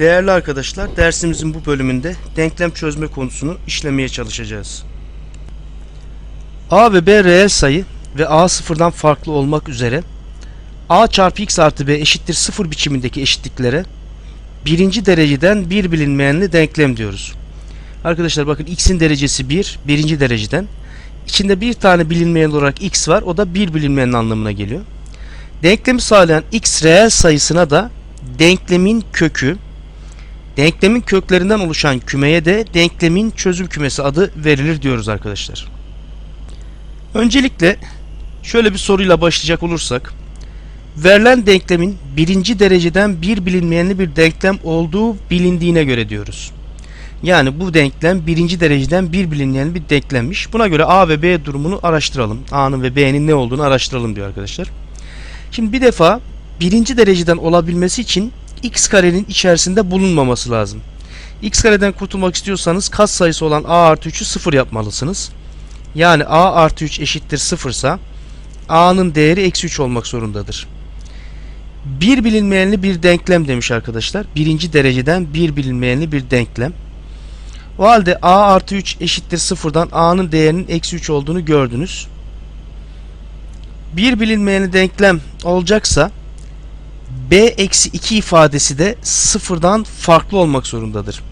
Değerli arkadaşlar, dersimizin bu bölümünde denklem çözme konusunu işlemeye çalışacağız. A ve B reel sayı ve A sıfırdan farklı olmak üzere A çarpı x artı B eşittir sıfır biçimindeki eşitliklere birinci dereceden bir bilinmeyenli denklem diyoruz. Arkadaşlar bakın x'in derecesi 1, birinci dereceden. İçinde bir tane bilinmeyen olarak x var, o da bir bilinmeyen anlamına geliyor. Denklemi sağlayan x reel sayısına da denklemin kökü, denklemin köklerinden oluşan kümeye de denklemin çözüm kümesi adı verilir diyoruz arkadaşlar. Öncelikle şöyle bir soruyla başlayacak olursak, verilen denklemin birinci dereceden bir bilinmeyenli bir denklem olduğu bilindiğine göre diyoruz. Yani bu denklem birinci dereceden bir bilinmeyen bir denklemmiş. Buna göre A ve B durumunu araştıralım. A'nın ve B'nin ne olduğunu araştıralım diyor arkadaşlar. Şimdi bir defa birinci dereceden olabilmesi için x karenin içerisinde bulunmaması lazım. x kareden kurtulmak istiyorsanız kat sayısı olan a artı 3'ü 0 yapmalısınız. Yani a artı 3 eşittir 0 ise a'nın değeri eksi 3 olmak zorundadır. Bir bilinmeyenli bir denklem demiş arkadaşlar. Birinci dereceden bir bilinmeyenli bir denklem. O halde a artı 3 eşittir 0'dan a'nın değerinin eksi 3 olduğunu gördünüz. Bir bilinmeyenli denklem olacaksa b eksi 2 ifadesi de sıfırdan farklı olmak zorundadır.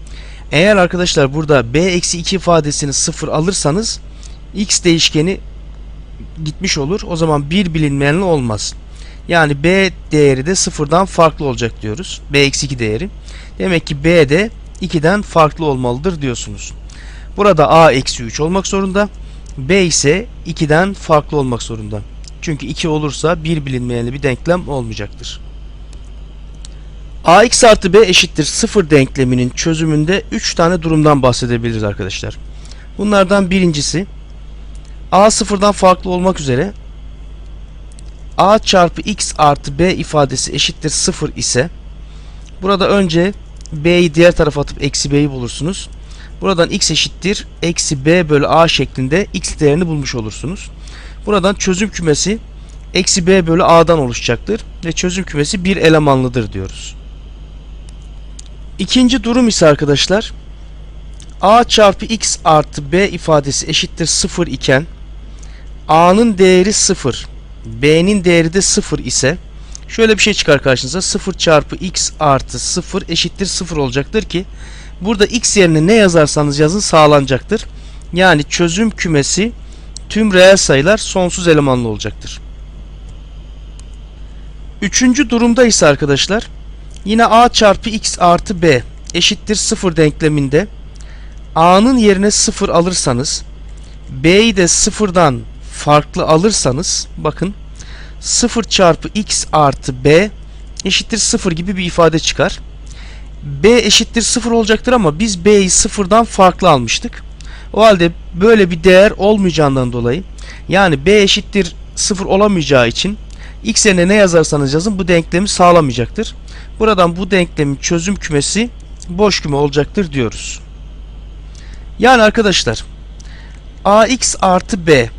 Eğer arkadaşlar burada b eksi 2 ifadesini sıfır alırsanız x değişkeni gitmiş olur. O zaman bir bilinmeyenli olmaz. Yani b değeri de sıfırdan farklı olacak diyoruz. b eksi 2 değeri. Demek ki b de 2'den farklı olmalıdır diyorsunuz. Burada a eksi 3 olmak zorunda. b ise 2'den farklı olmak zorunda. Çünkü 2 olursa bir bilinmeyenli bir denklem olmayacaktır. Ax artı b eşittir 0 denkleminin çözümünde 3 tane durumdan bahsedebiliriz arkadaşlar. Bunlardan birincisi a sıfırdan farklı olmak üzere a çarpı x artı b ifadesi eşittir 0 ise burada önce b'yi diğer tarafa atıp eksi b'yi bulursunuz. Buradan x eşittir eksi b bölü a şeklinde x değerini bulmuş olursunuz. Buradan çözüm kümesi eksi b bölü a'dan oluşacaktır ve çözüm kümesi bir elemanlıdır diyoruz. İkinci durum ise arkadaşlar a çarpı x artı b ifadesi eşittir 0 iken a'nın değeri 0 b'nin değeri de 0 ise şöyle bir şey çıkar karşınıza 0 çarpı x artı 0 eşittir 0 olacaktır ki burada x yerine ne yazarsanız yazın sağlanacaktır. Yani çözüm kümesi tüm reel sayılar sonsuz elemanlı olacaktır. Üçüncü durumda ise arkadaşlar yine a çarpı x artı b eşittir 0 denkleminde a'nın yerine 0 alırsanız b'yi de 0'dan farklı alırsanız bakın 0 çarpı x artı b eşittir 0 gibi bir ifade çıkar. b eşittir 0 olacaktır ama biz b'yi 0'dan farklı almıştık. O halde böyle bir değer olmayacağından dolayı yani b eşittir 0 olamayacağı için x yerine ne yazarsanız yazın bu denklemi sağlamayacaktır. Buradan bu denklemin çözüm kümesi boş küme olacaktır diyoruz. Yani arkadaşlar ax artı b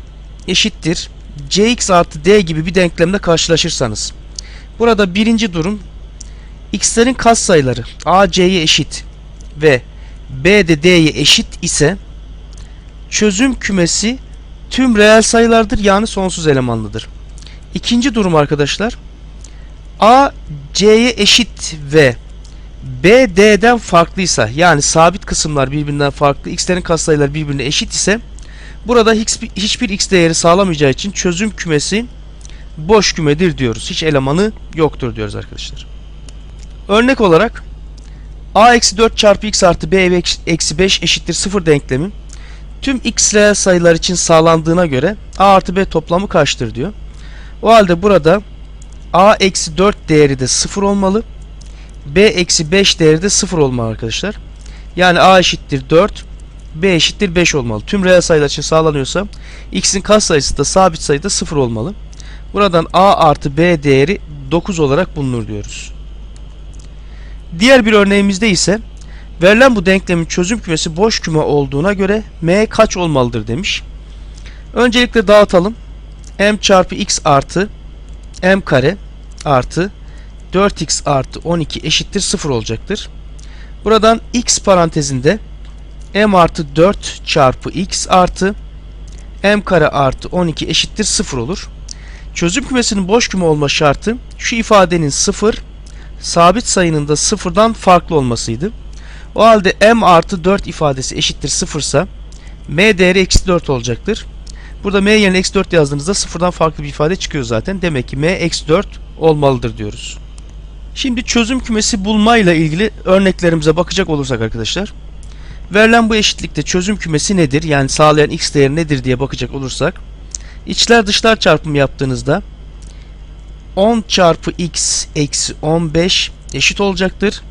eşittir cx artı d gibi bir denklemle karşılaşırsanız burada birinci durum x'lerin katsayıları a c'ye eşit ve b de d'ye eşit ise çözüm kümesi tüm reel sayılardır yani sonsuz elemanlıdır. İkinci durum arkadaşlar a c'ye eşit ve b d'den farklıysa yani sabit kısımlar birbirinden farklı x'lerin katsayıları birbirine eşit ise burada hiçbir, x değeri sağlamayacağı için çözüm kümesi boş kümedir diyoruz. Hiç elemanı yoktur diyoruz arkadaşlar. Örnek olarak a eksi 4 çarpı x artı b eksi 5 eşittir 0 denklemi tüm x reel sayılar için sağlandığına göre a artı b toplamı kaçtır diyor. O halde burada a eksi 4 değeri de 0 olmalı. b eksi 5 değeri de 0 olmalı arkadaşlar. Yani a eşittir 4 b eşittir 5 olmalı. Tüm reel sayılar için sağlanıyorsa x'in katsayısı da sabit sayıda 0 olmalı. Buradan a artı b değeri 9 olarak bulunur diyoruz. Diğer bir örneğimizde ise verilen bu denklemin çözüm kümesi boş küme olduğuna göre m kaç olmalıdır demiş. Öncelikle dağıtalım. m çarpı x artı m kare artı 4x artı 12 eşittir 0 olacaktır. Buradan x parantezinde m artı 4 çarpı x artı m kare artı 12 eşittir 0 olur. Çözüm kümesinin boş küme olma şartı şu ifadenin 0 sabit sayının da sıfırdan farklı olmasıydı. O halde m artı 4 ifadesi eşittir 0 ise m değeri eksi 4 olacaktır. Burada m yerine eksi 4 yazdığınızda sıfırdan farklı bir ifade çıkıyor zaten. Demek ki m eksi 4 olmalıdır diyoruz. Şimdi çözüm kümesi bulmayla ilgili örneklerimize bakacak olursak arkadaşlar. Verilen bu eşitlikte çözüm kümesi nedir? Yani sağlayan x değeri nedir diye bakacak olursak. İçler dışlar çarpımı yaptığınızda 10 çarpı x eksi 15 eşit olacaktır.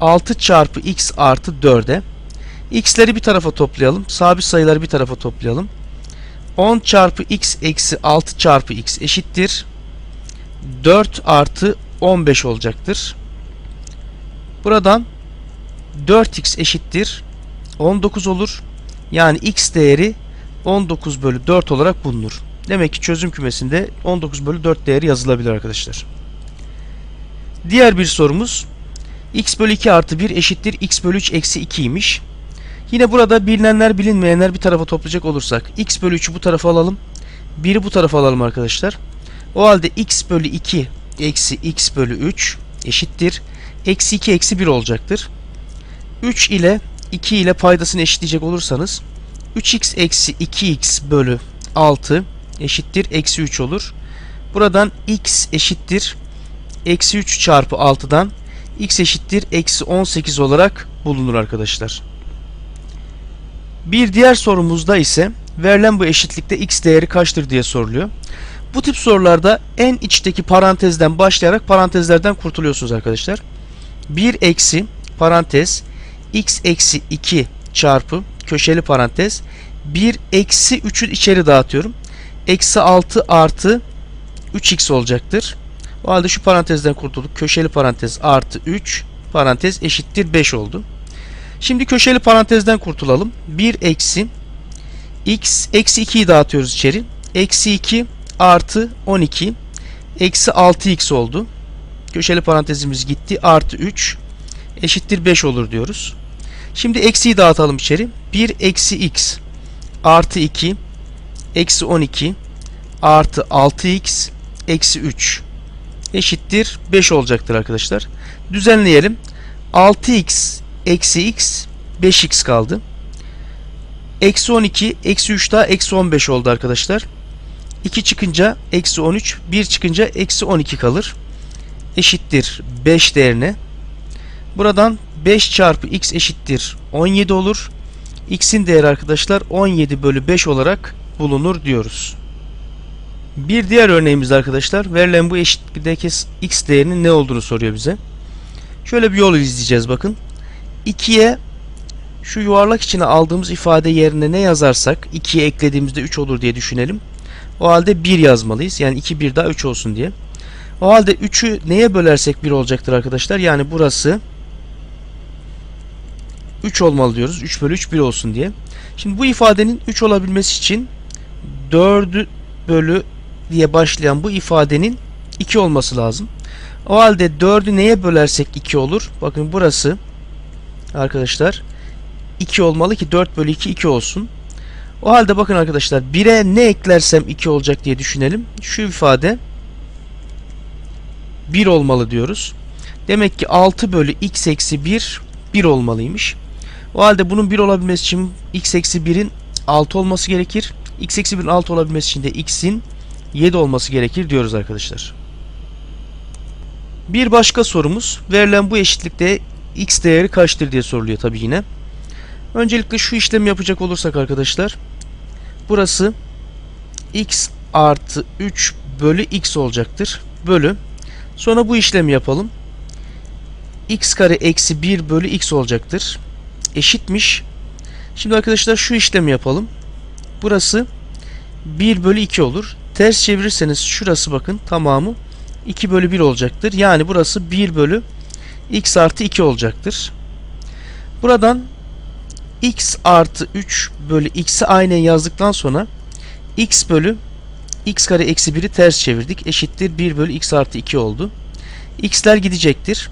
6 çarpı x artı 4'e. x'leri bir tarafa toplayalım. Sabit sayıları bir tarafa toplayalım. 10 çarpı x eksi 6 çarpı x eşittir. 4 artı 15 olacaktır. Buradan 4x eşittir 19 olur. Yani x değeri 19 bölü 4 olarak bulunur. Demek ki çözüm kümesinde 19 bölü 4 değeri yazılabilir arkadaşlar. Diğer bir sorumuz x bölü 2 artı 1 eşittir x bölü 3 eksi 2 imiş. Yine burada bilinenler bilinmeyenler bir tarafa toplayacak olursak x bölü 3'ü bu tarafa alalım. 1'i bu tarafa alalım arkadaşlar. O halde x bölü 2 eksi x bölü 3 eşittir. Eksi 2 eksi 1 olacaktır. 3 ile 2 ile paydasını eşitleyecek olursanız 3x eksi 2x bölü 6 eşittir eksi 3 olur. Buradan x eşittir eksi 3 çarpı 6'dan x eşittir eksi 18 olarak bulunur arkadaşlar. Bir diğer sorumuzda ise verilen bu eşitlikte x değeri kaçtır diye soruluyor. Bu tip sorularda en içteki parantezden başlayarak parantezlerden kurtuluyorsunuz arkadaşlar. 1 eksi parantez x eksi 2 çarpı köşeli parantez 1 eksi 3'ü içeri dağıtıyorum. Eksi 6 artı 3x olacaktır. O halde şu parantezden kurtulduk. Köşeli parantez artı 3 parantez eşittir 5 oldu. Şimdi köşeli parantezden kurtulalım. 1 eksi x eksi 2'yi dağıtıyoruz içeri. Eksi 2 artı 12 eksi 6x oldu. Köşeli parantezimiz gitti. Artı 3 eşittir 5 olur diyoruz. Şimdi eksiyi dağıtalım içeri. 1 eksi x artı 2 eksi 12 artı 6x eksi 3 eşittir 5 olacaktır arkadaşlar. Düzenleyelim. 6x eksi x 5x kaldı. Eksi 12 eksi 3 daha eksi 15 oldu arkadaşlar. 2 çıkınca eksi 13 1 çıkınca eksi 12 kalır. Eşittir 5 değerine. Buradan 5 çarpı x eşittir 17 olur. x'in değeri arkadaşlar 17 bölü 5 olarak bulunur diyoruz. Bir diğer örneğimiz arkadaşlar verilen bu eşitlikteki x değerinin ne olduğunu soruyor bize. Şöyle bir yol izleyeceğiz bakın. 2'ye şu yuvarlak içine aldığımız ifade yerine ne yazarsak 2'ye eklediğimizde 3 olur diye düşünelim. O halde 1 yazmalıyız. Yani 2 1 daha 3 olsun diye. O halde 3'ü neye bölersek 1 olacaktır arkadaşlar. Yani burası 3 olmalı diyoruz. 3 bölü 3 1 olsun diye. Şimdi bu ifadenin 3 olabilmesi için 4 bölü diye başlayan bu ifadenin 2 olması lazım. O halde 4'ü neye bölersek 2 olur? Bakın burası arkadaşlar 2 olmalı ki 4 bölü 2 2 olsun. O halde bakın arkadaşlar 1'e ne eklersem 2 olacak diye düşünelim. Şu ifade 1 olmalı diyoruz. Demek ki 6 bölü x eksi 1 1 olmalıymış. O halde bunun 1 olabilmesi için x eksi 1'in 6 olması gerekir. x eksi 1'in 6 olabilmesi için de x'in 7 olması gerekir diyoruz arkadaşlar. Bir başka sorumuz verilen bu eşitlikte x değeri kaçtır diye soruluyor tabi yine. Öncelikle şu işlemi yapacak olursak arkadaşlar. Burası x artı 3 bölü x olacaktır. Bölü. Sonra bu işlemi yapalım. x kare eksi 1 bölü x olacaktır. Eşitmiş. Şimdi arkadaşlar şu işlemi yapalım. Burası 1 bölü 2 olur. Ters çevirirseniz şurası bakın tamamı 2 bölü 1 olacaktır. Yani burası 1 bölü x artı 2 olacaktır. Buradan x artı 3 bölü x'i aynen yazdıktan sonra x bölü x kare eksi 1'i ters çevirdik. Eşittir 1 bölü x artı 2 oldu. x'ler gidecektir.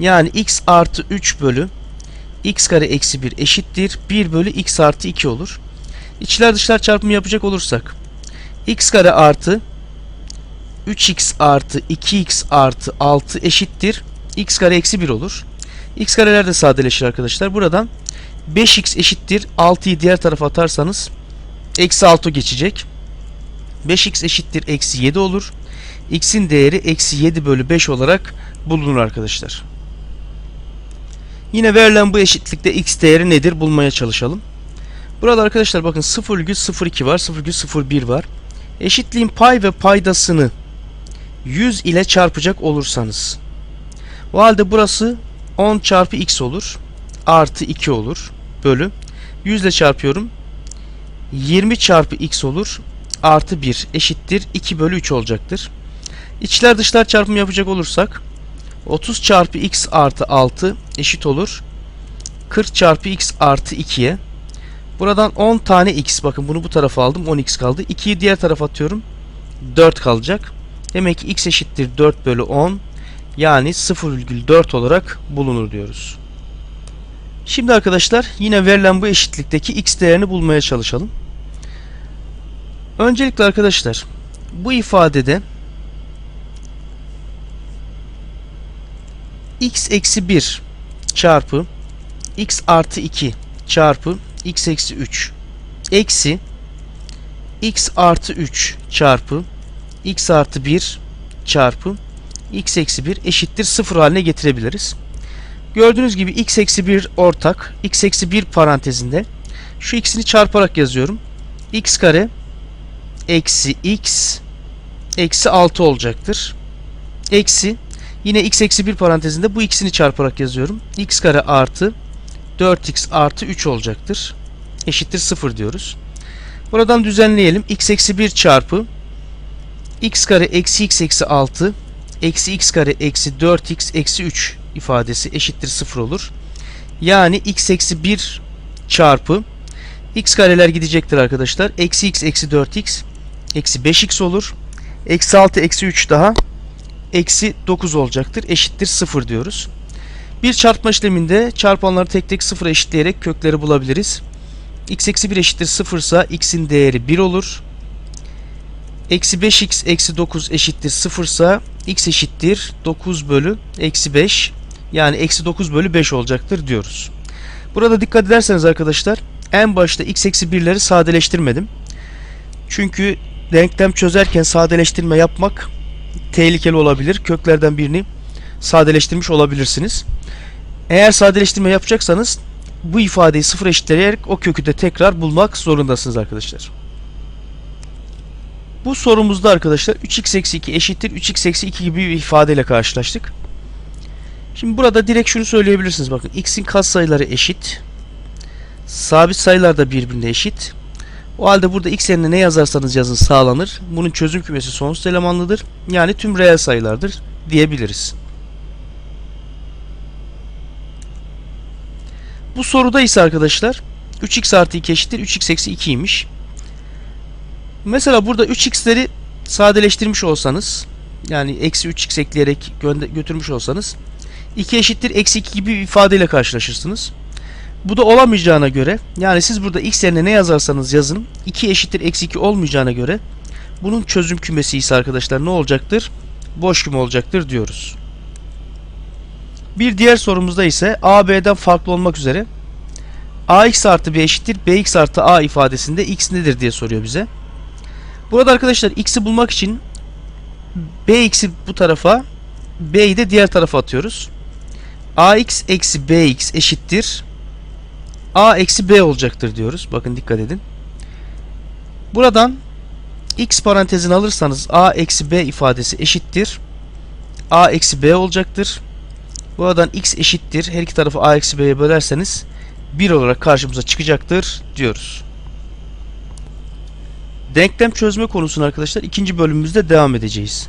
Yani x artı 3 bölü x kare eksi 1 eşittir 1 bölü x artı 2 olur. İçler dışlar çarpımı yapacak olursak x kare artı 3x artı 2x artı 6 eşittir x kare eksi 1 olur. x kareler de sadeleşir arkadaşlar. Buradan 5x eşittir 6'yı diğer tarafa atarsanız eksi 6 geçecek. 5x eşittir eksi 7 olur. x'in değeri eksi 7 bölü 5 olarak bulunur arkadaşlar. Yine verilen bu eşitlikte x değeri nedir bulmaya çalışalım. Burada arkadaşlar bakın 0,02 var 0,01 var. Eşitliğin pay ve paydasını 100 ile çarpacak olursanız o halde burası 10 çarpı x olur. Artı 2 olur bölü. 100 ile çarpıyorum. 20 çarpı x olur. Artı 1 eşittir. 2 bölü 3 olacaktır. İçler dışlar çarpımı yapacak olursak 30 çarpı x artı 6 eşit olur. 40 çarpı x artı 2'ye buradan 10 tane x bakın bunu bu tarafa aldım 10x kaldı. 2'yi diğer tarafa atıyorum. 4 kalacak. Demek ki x eşittir 4 bölü 10 yani 0,4 olarak bulunur diyoruz. Şimdi arkadaşlar yine verilen bu eşitlikteki x değerini bulmaya çalışalım. Öncelikle arkadaşlar bu ifadede x eksi 1 çarpı x artı 2 çarpı x eksi 3 eksi x artı 3 çarpı x artı 1 çarpı x eksi 1 eşittir 0 haline getirebiliriz. Gördüğünüz gibi x eksi 1 ortak. x eksi 1 parantezinde. Şu x'ini çarparak yazıyorum. x kare eksi x eksi 6 olacaktır. Eksi yine x eksi 1 parantezinde bu x'ini çarparak yazıyorum. x kare artı 4x artı 3 olacaktır. Eşittir 0 diyoruz. Buradan düzenleyelim. x eksi 1 çarpı x kare eksi x eksi 6 eksi x kare eksi 4x eksi 3 ifadesi eşittir 0 olur. Yani x eksi 1 çarpı x kareler gidecektir arkadaşlar. Eksi x eksi 4x eksi 5x olur. Eksi 6 eksi 3 daha eksi 9 olacaktır. Eşittir 0 diyoruz. Bir çarpma işleminde çarpanları tek tek 0 eşitleyerek kökleri bulabiliriz. x eksi 1 eşittir 0 ise x'in değeri 1 olur. Eksi 5x eksi 9 eşittir 0 ise x eşittir 9 bölü eksi 5 yani eksi 9 bölü 5 olacaktır diyoruz. Burada dikkat ederseniz arkadaşlar en başta x eksi 1'leri sadeleştirmedim. Çünkü denklem çözerken sadeleştirme yapmak tehlikeli olabilir. Köklerden birini sadeleştirmiş olabilirsiniz. Eğer sadeleştirme yapacaksanız bu ifadeyi sıfır eşitleyerek o kökü de tekrar bulmak zorundasınız arkadaşlar. Bu sorumuzda arkadaşlar 3x eksi 2 eşittir 3x eksi 2 gibi bir ifadeyle karşılaştık. Şimdi burada direkt şunu söyleyebilirsiniz. Bakın x'in katsayıları eşit. Sabit sayılar da birbirine eşit. O halde burada x yerine ne yazarsanız yazın sağlanır. Bunun çözüm kümesi sonsuz elemanlıdır. Yani tüm reel sayılardır diyebiliriz. Bu soruda ise arkadaşlar 3x artı 2 eşittir 3x eksi 2'ymiş. Mesela burada 3x'leri sadeleştirmiş olsanız yani eksi 3x ekleyerek götürmüş olsanız 2 eşittir eksi 2 gibi bir ifadeyle karşılaşırsınız. Bu da olamayacağına göre yani siz burada x yerine ne yazarsanız yazın 2 eşittir eksi 2 olmayacağına göre bunun çözüm kümesi ise arkadaşlar ne olacaktır? Boş küme olacaktır diyoruz. Bir diğer sorumuzda ise a b'den farklı olmak üzere ax artı b eşittir bx artı a ifadesinde x nedir diye soruyor bize. Burada arkadaşlar x'i bulmak için bx'i bu tarafa b'yi de diğer tarafa atıyoruz. ax eksi bx eşittir a eksi b olacaktır diyoruz. Bakın dikkat edin. Buradan x parantezini alırsanız a eksi b ifadesi eşittir. a eksi b olacaktır. Buradan x eşittir. Her iki tarafı a eksi b'ye bölerseniz 1 olarak karşımıza çıkacaktır diyoruz. Denklem çözme konusunu arkadaşlar ikinci bölümümüzde devam edeceğiz.